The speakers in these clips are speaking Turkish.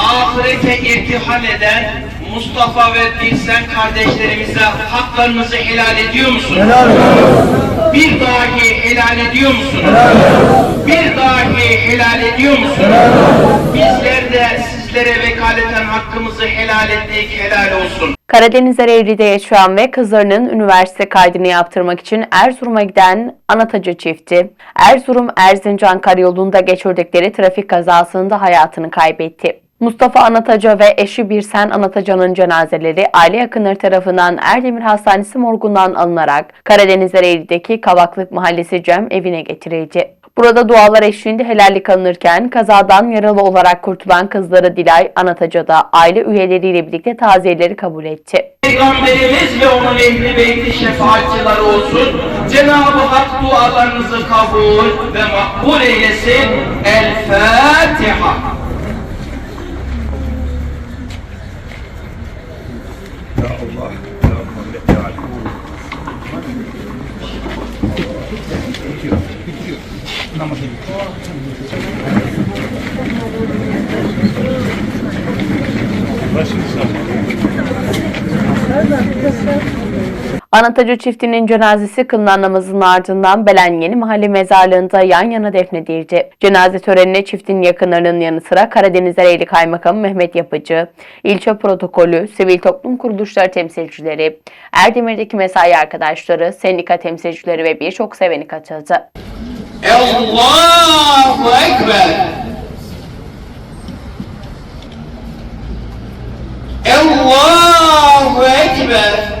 ahirete irtihal eden Mustafa ve Bilsen kardeşlerimize haklarınızı helal ediyor musunuz? Bir dahi helal ediyor musunuz? Bir dahi helal ediyor musunuz? Bizler de sizlere vekaleten hakkımızı helal ettik, helal olsun. Karadeniz Ereğli'de yaşayan ve kızlarının üniversite kaydını yaptırmak için Erzurum'a giden Anatacı çifti, Erzurum Erzincan karayolunda geçirdikleri trafik kazasında hayatını kaybetti. Mustafa Anataca ve eşi Birsen Anataca'nın cenazeleri aile yakınları tarafından Erdemir Hastanesi morgundan alınarak Karadeniz Ereğli'deki Kavaklık Mahallesi Cem evine getirildi. Burada dualar eşliğinde helallik alınırken kazadan yaralı olarak kurtulan kızları Dilay Anataca da aile üyeleriyle birlikte taziyeleri kabul etti. Peygamberimiz ve onun ehli beyti şefaatçıları olsun. Cenab-ı Hak dualarınızı kabul ve makbul eylesin. El Fatiha. Bitiyor. Bitiyor. Namazı bitiyor. Başınıza. Nereden? Anatacı çiftinin cenazesi kılınan namazın ardından Belen Yeni Mahalle mezarlığında yan yana defnedildi. Cenaze törenine çiftin yakınlarının yanı sıra Karadeniz Ereğli Kaymakamı Mehmet Yapıcı, ilçe protokolü, sivil toplum kuruluşları temsilcileri, Erdemir'deki mesai arkadaşları, sendika temsilcileri ve birçok seveni katıldı. Allahu Ekber. Allahu Ekber.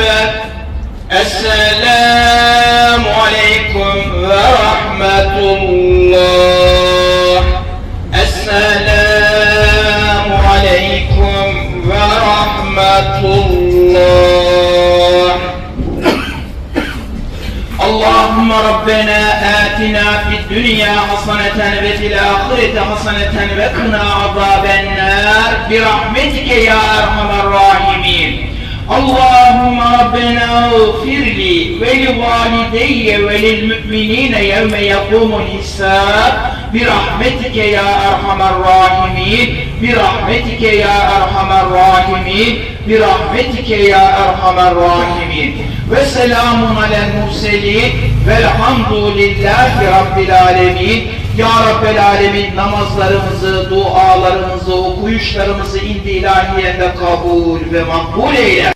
Ekber. Esselamu Aleyküm ve Rahmetullah. Esselamu Aleyküm ve Rahmetullah. اللهم ربنا آتنا في الدنيا حسنة وفي الآخرة حسنة وقنا عذاب النار برحمتك يا أرحم الراحمين اللهم ربنا اغفر لي ولوالدي وللمؤمنين يوم يقوم الحساب. برحمتك يا أرحم الراحمين. برحمتك يا أرحم الراحمين. برحمتك يا أرحم الراحمين. وسلام على المرسلين. والحمد لله رب العالمين. Ya Rabbel Alemin namazlarımızı, dualarımızı, okuyuşlarımızı indi ilahiyende kabul ve makbul eyle.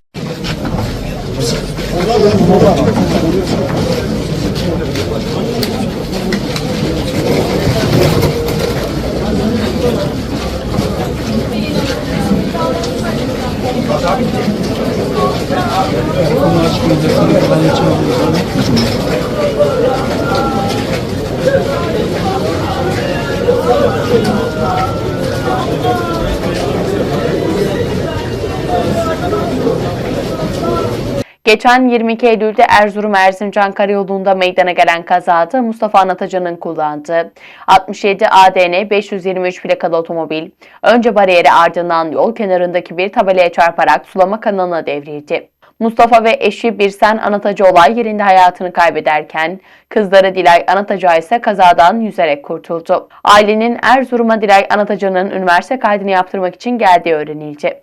Geçen 22 Eylül'de Erzurum Erzincan Karayolu'nda meydana gelen kazada Mustafa Anataca'nın kullandığı 67 ADN 523 plakalı otomobil önce bariyeri ardından yol kenarındaki bir tabelaya çarparak sulama kanalına devrildi. Mustafa ve eşi Birsen Anatacı olay yerinde hayatını kaybederken kızları Dilay Anataca ise kazadan yüzerek kurtuldu. Ailenin Erzurum'a Dilay Anataca'nın üniversite kaydını yaptırmak için geldiği öğrenildi.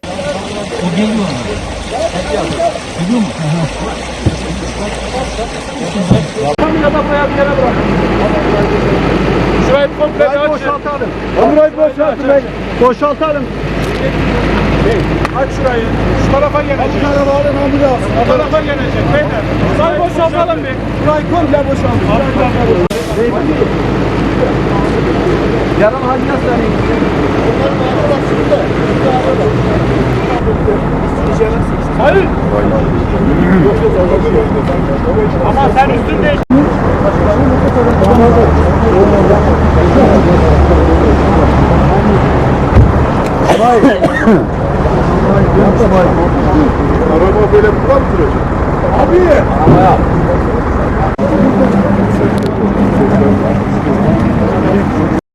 Şurayı komple bir boşaltalım. Burayı boşaltalım. Boşaltalım. Aç şurayı. Şu tarafa gelecek. Bu tarafa alın ambulans. Bu tarafa gelecek. Beyler. Şurayı boşaltalım bir. Burayı komple boşaltalım. Yarın hadi nasıl arayayım? Hayır. Ama sen üstünde Araba böyle kulak duracak. Abi! Ama